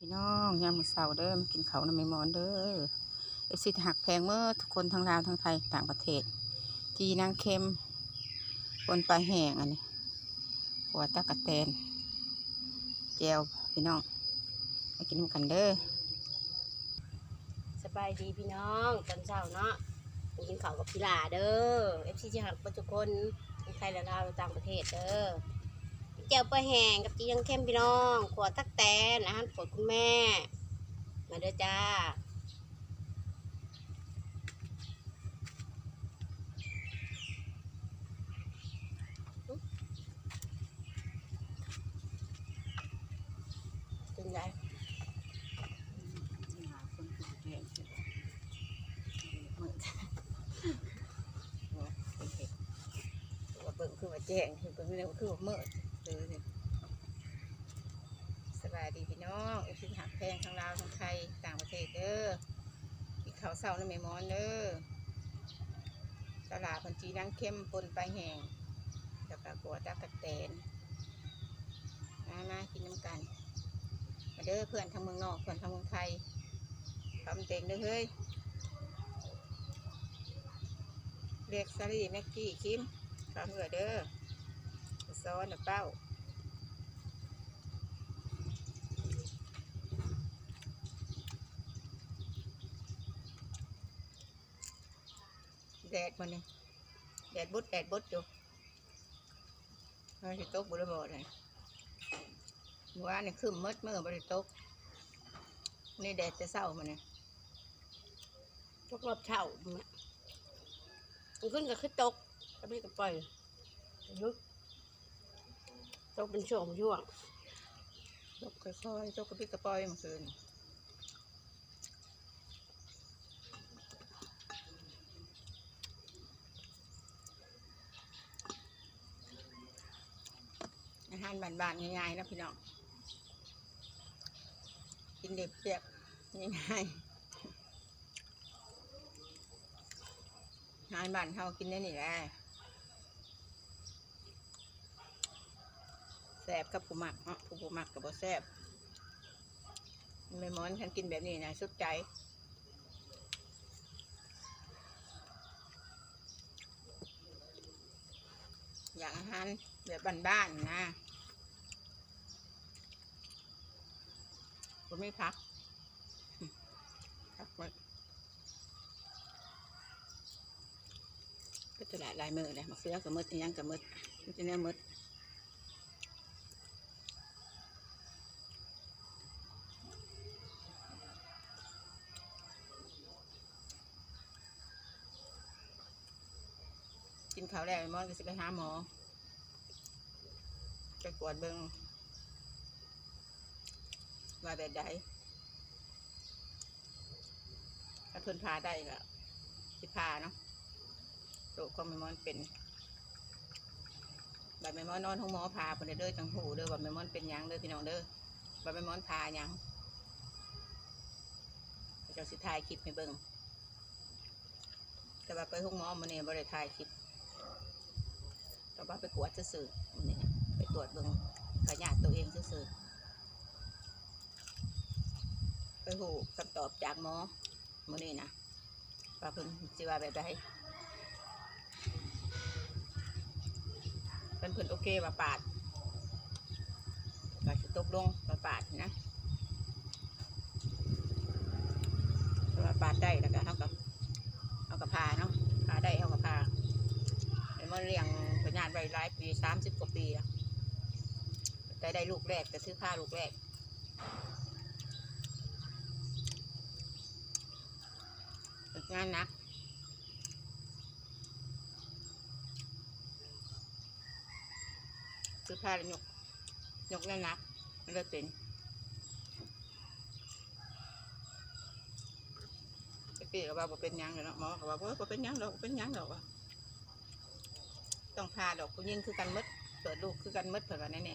พี่น้องยามมื้อเช้าเด้อมากินเขาวน้ำแม่หมอนเด้อเอฟซีหักแพงเมื่อทุกคนทั้งลาวทั้งไทยต่างประเทศ จีนางเค็มปนปลาแห้งอันนี้หัวตะกะแตนแจวพี่น้องมากินกันเด้อสบายดีพี่น้องตอนเช้าเนาะไปกินข้าวกับพี่ลาเด้อเอฟซีที่หักปัจจุคนทั้งไทยและลาวและต่างประเทศเด้อ แก้วปลาแห้งกับจียังเข้มพี่น้องขวดตักแตนอาหารโปรดคุณแม่ มาเด้อจ้าเป็นไงเบิ่งคือว่าแจ้งเบิ่งเร็วคือว่าเมื่อ เออเนี่ยสบายดีพี่น้องเอฟซีหักแพงทั้งลาวทั้งไทยต่างประเทศเด้อกินข้าวเช้าน้ำแม่หมอนเด้อตลาดพันจีนางเค็มปนไปแห้งแล้วก็หัวตะกะแตนมามากินน้ำกัน มาเด้อเพื่อนทางเมืองนอกเพื่อนทางเมืองไทยทำเต็งเด้อเฮ้ยเรียกซารีแม็กกี้คิมข้าวเหนือเด้อซ้อนเป้า ดดมันนี่แดดบดแดดบดอยู่มันจะตกบุระบอเลยเมื่อวานนี่คืมมืดเมื่อบริตกนี่แดดจะเศร้ามันนี่ตกรอบเช้ามันมันขึ้นก็คือตกก็ไม่ก็ปล่อยลุกตกเป็นช่วงเป็นช่วงตกค่อยๆตกกระปิดกระปอยเมื่อคืน หารบ้านๆง่ายๆนะพี่น้องกินเด็บเปียกง่ายๆอาหารบ้านเขากินได้นี่แหละแซ่บกับผู้หมักเนาะผู้ผู้หมักกับบ่แซ่บไม่ม้อนฉันกินแบบนี้นะสุดใจอย่างอาหารแบบบ้านๆนะ ก็ไม่พักพักหมดก็จะหลายลายมือเลยมาเฟือกับมืดอิหยังกับมืดมันจะเนื้อมืดกินข้าวแล้วไอ้มอนก็จะไปหาหมอไปกวดเบิง ว่าแบบใดถ้าเพิ่นพาได้ก็สิพาเนาะโรคขอแม่มอนเป็นบัดแม่มอนนอนห้องหมอพาเพิ่นได้เด้อจังหูเด้อว่าแม่มอนเป็นหยังเด้อพี่น้องเด้อบัดแม่มอนพาหยังเจ้าสิถ่ายคลิปให้เบิ่งแต่ว่าไปห้องหมอมื้อนี้บ่ได้ถ่ายคลิปเราว่าไปกวดซื่อๆมื้อนี่นะไปตรวจเบิ่งขยาดตัวเองซื่อๆ ไปหูคำตอบจากหมอมื้อนี้นะว่าเพิ่นสิว่าแบบใดเพิ่นเพิ่นโอเคว่าปาดก็สิตกลงว่าปาดนะถ้าว่าปาดได้แล้วก็เฮากับเอากับพาเนาะพาได้เฮากับพาเดี๋ยวมาเลี้ยงผลงานไว้หลายปีสามสิบกว่าปีอะแต่ได้ลูกแรกแต่ซื้อผ้าลูกแรกฝึก งานหนักซื้อผ้าแล้วยกยกแน่นนักมันเลยเป็นตะกี้ก็ว่าบ่เป็นยังเลยเนาะหมอก็ว่าบ่เป็นยังดอกเป็นยังดอกต้องพาดอกผู้ยิ่งคือกันมดเปิดลูกคือกันมดเผื่อกันแน่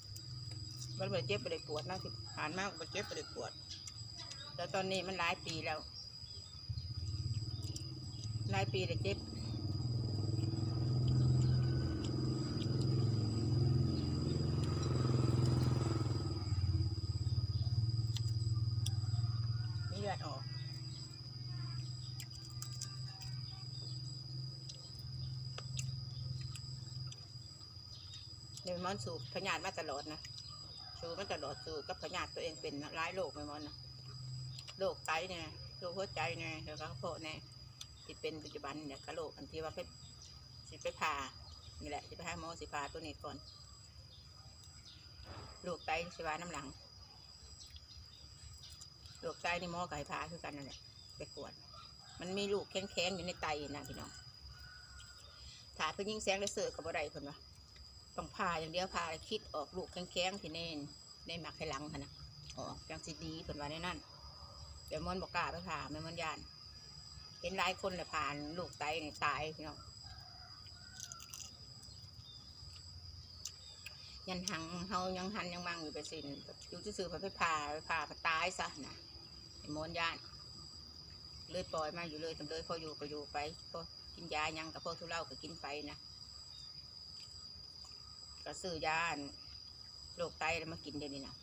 ๆมันได้เจ็บบ่ได้ปวดนะที่ผ่านมากบ่เจ็บบ่ได้ปวดแต่ตอนนี้มันหลายปีแล้ว หลายปีเลยเจ็บมีเลือดออกเดี๋ยวมอนสูบพยานมาตลอดนะสูบมาตลอดสูบก็พยานตัวเองเป็นร้ายโรคไปมอนนะโรคไตเนี่ยโรคหัวใจเนี่ยแล้วก็โผล่เนี่ย ที่เป็นปัจจุบันเนี่ยกระโรคอันที่ว่าไปสิไปผ่านี่แหละสิไปหาหมอสิผ่าตัวนี้ก่อนโรคไตสิว่าน้ำหลังโรคไตนี่หมอไก่ผ่าคือกันนั่นแหละไปกวด มันมีลูกแข็งๆอยู่ในไตนะพี่น้องถ้าเพิ่นยิงแสงได้เสือกับบ่ได้เพิ่นว่าต้องผ่าอย่างเดียวผ่าคิดออกลูกแข็งๆที่เน่นในหมักให้หลังค่ะนะออกจังสิดีเพิ่นว่าในนั่นเดี๋ยวมันบอกกล้าไปผ่าแม่มันยาน ห็นหลายคนเลยผ่านลูกไตนี่ตายพี่น้องยันหังเฮายังหันยังมั่งอยู่ไปสินอยู่ซื่อๆไปไปผ่าไปผ่าไปตายซะนะไอ้มนยานเลยปล่อยมาอยู่เลยตำเลยพออยู่ก็อยู่ไปพอกินยายังกับพอทุเลาก็กินไปนะก็ซื้อยานโรคไตแล้วมากินเดี๋ยวนี้นะ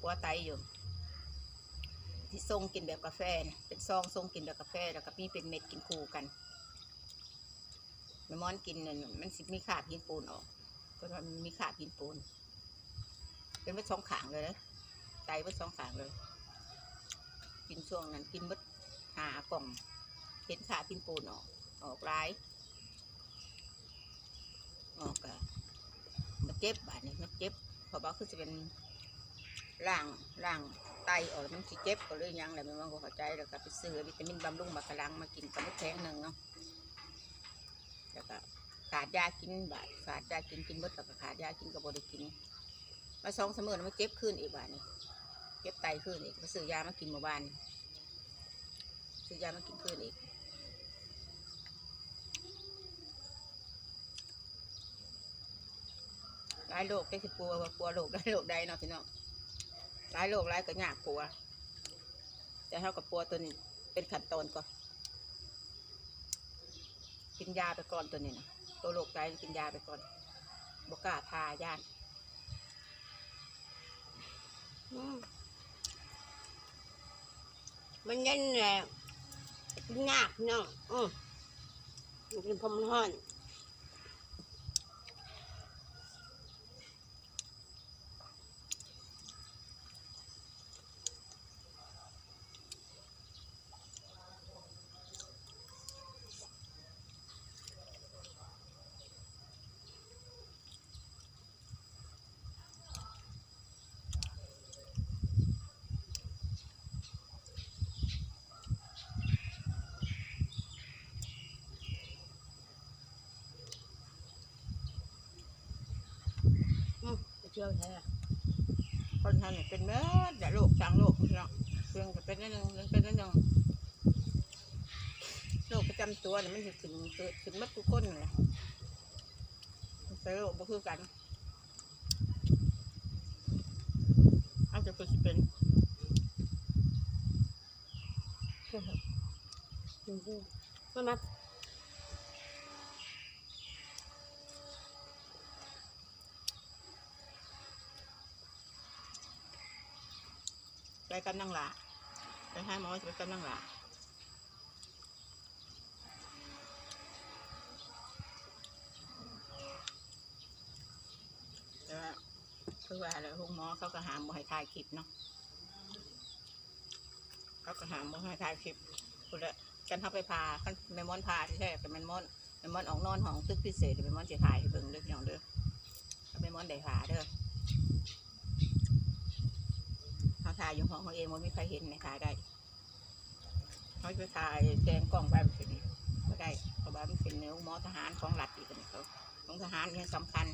หัวไตอยู่ ที่ทรงกินแบบกาแฟนะเป็นซองทรงกินแบบกาแฟแล้วก็มีเป็นเม็ดกินคู่กันแม่มอนกินเนี่ยมันสิมีขาดหินปูนออก ก็มันมีขาดหินปูน เป็นไว้สองขางเลยนะไตไว้สองขางเลย กินช่วงนั้นกินเบดหากล่องเห็นขาพินปูนออก ออกร้ายออกอะมันเจ็บบาดนี่มันเจ็บเพราะว่าคือจะเป็น ร่างร่างไตออกมันสิเจ็บก็เลยยังแหละมันมันก็เข้าใจแล้วก็ไปซื้อวิตามินบำรุงมากระลังมากินกับแพงหนึ่งเนาะแล้วก็ขาดยากินบาดขาดยากินกินหมดแล้วก็ขาดยากินก็บ่ได้กินมาสองเสมอมันเจ็บขึ้นอีกบาดนี่เจ็บไตขึ้นอีกมาซื้อยามากินเมื่อวานซื้อยามากินคืนอีกหลายโรคได้สิกลัวว่ากลัวโรคได้โรคใดเนาะพี่น้อง หลายโรคหลายก็ยากกลัว แต่เท่ากับกลัวตัวนี้เป็นขั้นตอนก่อนกินยาไปก่อนตัวนี้นะตัวโรคใดกินยาไปก่อนบกล้าพายานมันเย็นแหละกินยากพี่น้องอืมมันกินพมันห้อน เที่ยวแท้คนทำเนี่ยเป็นเมื่อแต่โรคจางโรคพี่น้องเรื่องก็เป็นนิดนึงเรื่องเป็นนิดนึงโรคประจำตัวเนี่ยมันถึงเกิดขึ้นหมัดทุกคนนั่นแหละแต่โรคบ่คือกันเอาจะเป็นสิเป็นจริงๆมันมา กันนั่งหลาไปให้หมอจะไปกันนั่งหลาแต่ว่าคือว่าอะไรห้องหมอเขาก็หามบ่ให้ถ่ายคลิปเนาะเขาก็หามบ่ให้ถ่ายคลิปคุณละกันเขาไปพาคันแมมอนพาที่แท้เป็นแมมอนแม่มอนออกนอนห้องตึกพิเศษแม่มอนจะถ่ายให้เบิ่งเด้อพี่น้องเด้อเอาแมมอนได้พาเด้อ เขา ถ่ายอยู่ห้องเขาเองมันไม่ใครเห็นในถ่ายได้เขาจะถ่ายแจงกล้องไปแบบนี้ก็ได้เพราะว่ามันเป็นเนื้อหมอทหารของรัฐอีกอันนี้เขาของทหารเนี่ยสำคัญ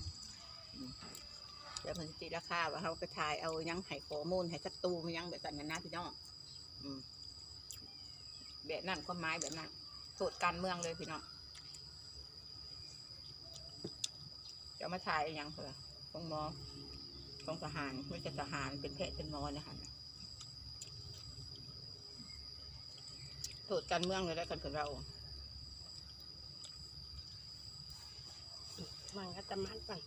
เดี๋ยวมันจะตีราคาว่าเขาไปถ่ายเอายังให้ข้อมูลให้ศัตรูมันยังแบบนั้นนะพี่น้องแบบนั้นความหมายแบบนั้นโทษการเมืองเลยพี่น้องจะมาถ่ายยังเหรอของหมอของทหารไม่ใช่ทหารเป็นแพทย์เป็นหมอนะคะ โทษการเมืองเลยแล้วกันกับเรามันก็ตะมันก่อน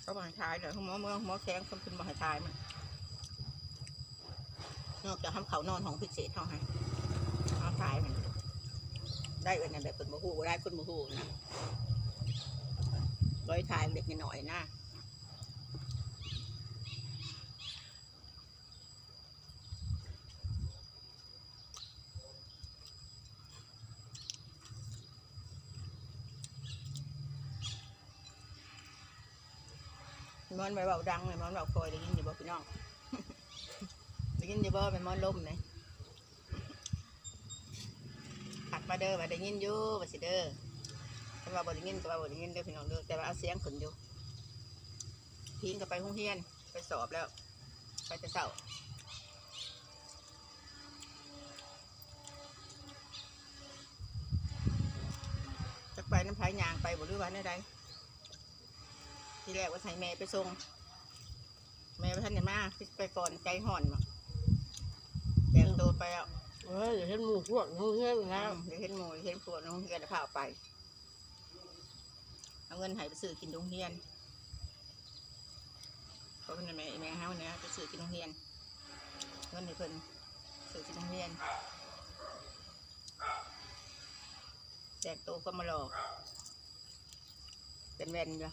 เขาบอกให้ทายเดี๋ยวหมอเมืองหมอแข้งเขาขึ้นมาให้ทายมันนอกจากทำเขานอนของพิเศษเท่าให้เอาทายมันได้เอ็นนะแบบเป็นบูฮูได้คนบูฮูนะร้อยทายเล็กน้อยๆนะ มันไปเบาดังเลยมันเบาคอยได้ยินอยู่บ่พี่น้องได้ยินอยู่บ่เป็นมันลมเลยหักมาเด้อมาได้ยินอยู่มาสิเด้อแต่ว่าบ่ได้ยินก็ว่าบ่ได้ยินเด้อพี่น้องเด้อแต่ว่าเอาเสียงขึ้นอยู่พิงก็ไปห้องเฮียนไปสอบแล้ว ไปแต่เช้าจะไปน้ำพายยางไปบ่รู้ว่าแนวใด ที่แรกว่าใส่แม่ไปส่งแม่ไปท่านเนี่ยมาไปก่อนใจห่อนมาแต่งตัวไปแล้วเออเดี๋ยวเห็นหมูพวกงูเงี้ยอยู่แล้แล้ววเดี๋ยวเห็นหมูเห็นปวดน้องเฮียนแล้วพาไปเอาเงินให้ไปซื้อกินโรงเรียนเพราะเพิ่นแม่แม่เฮาเนี่ยไปซื้อกินโรงเรียนเงินให้เพิ่นซื้อกินโรงเรียนแต่งตัวก็มาหลอกเป็นแว่นอยู่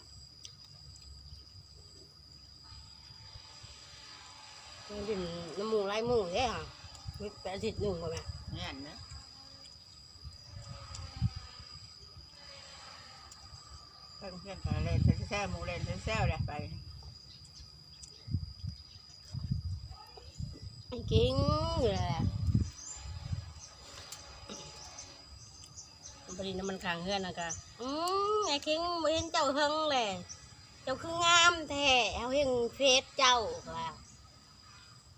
มันเป็นน้ำหมูไล่หมูเนี่ยค่ะมีแปดสิบหนึ่งกว่าไหมแน่นนะเพิ่นเพื่อนก็เล่นแซ่ๆหมูเล่นแซ่ๆแหละไปไอ้กิ้งอยู่แหละพอดีน้ำมันขังเฮือนนะกะอืมไอ้กิ้งบ่เห็นเจ้าเฮิงเลย เจ้าคืองามแท้เอาเห็นเฟซเจ้าว่า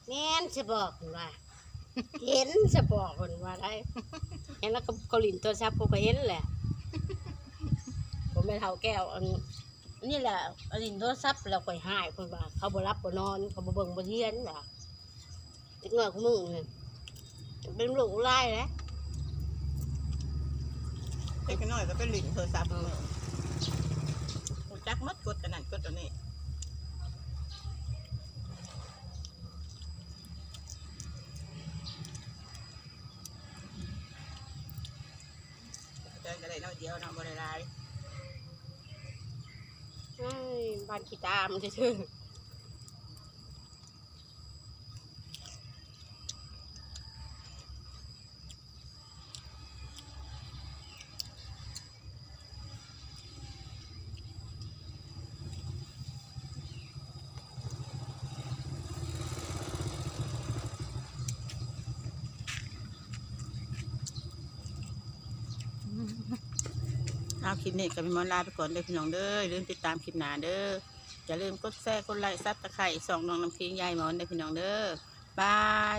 แม่นจะบอกเพิ่นว่า เห็นจะบอกเพิ่นว่าได้เห็นแล้วก็เกาหลีโทรศัพท์ผมก็เห็นแหละ ผมไม่เท่าแก้วอันนี่แหละอันนี้โทรศัพท์เราค่อยหายเพิ่นว่า เขาบ่รับบ่นอน เขาบ่เบิ่งบ่เทียนว่าเด็กน้อยของมึงนี่เป็นลูกไล่แล้วเด็กน้อยก็เป็นหลิ้นโทรศัพท์มือจักมัดกดอันนั้นกดอันนี้ จนก็ได้น้อยเดียวเนาะบ่ได้หลายบ้านขี้ตามันซื่อๆ ลิปนี้ก็เป็นมอนลาไปก่อนเด้อพี่น้องเด้ออย่าลืมติดตามคลิปหน้าเด้ออย่าลืมกดแชร์กดไลค์ซับตะไคร่สองน้องน้ำพริกยายหมอนเด้อพี่น้องเด้อบาย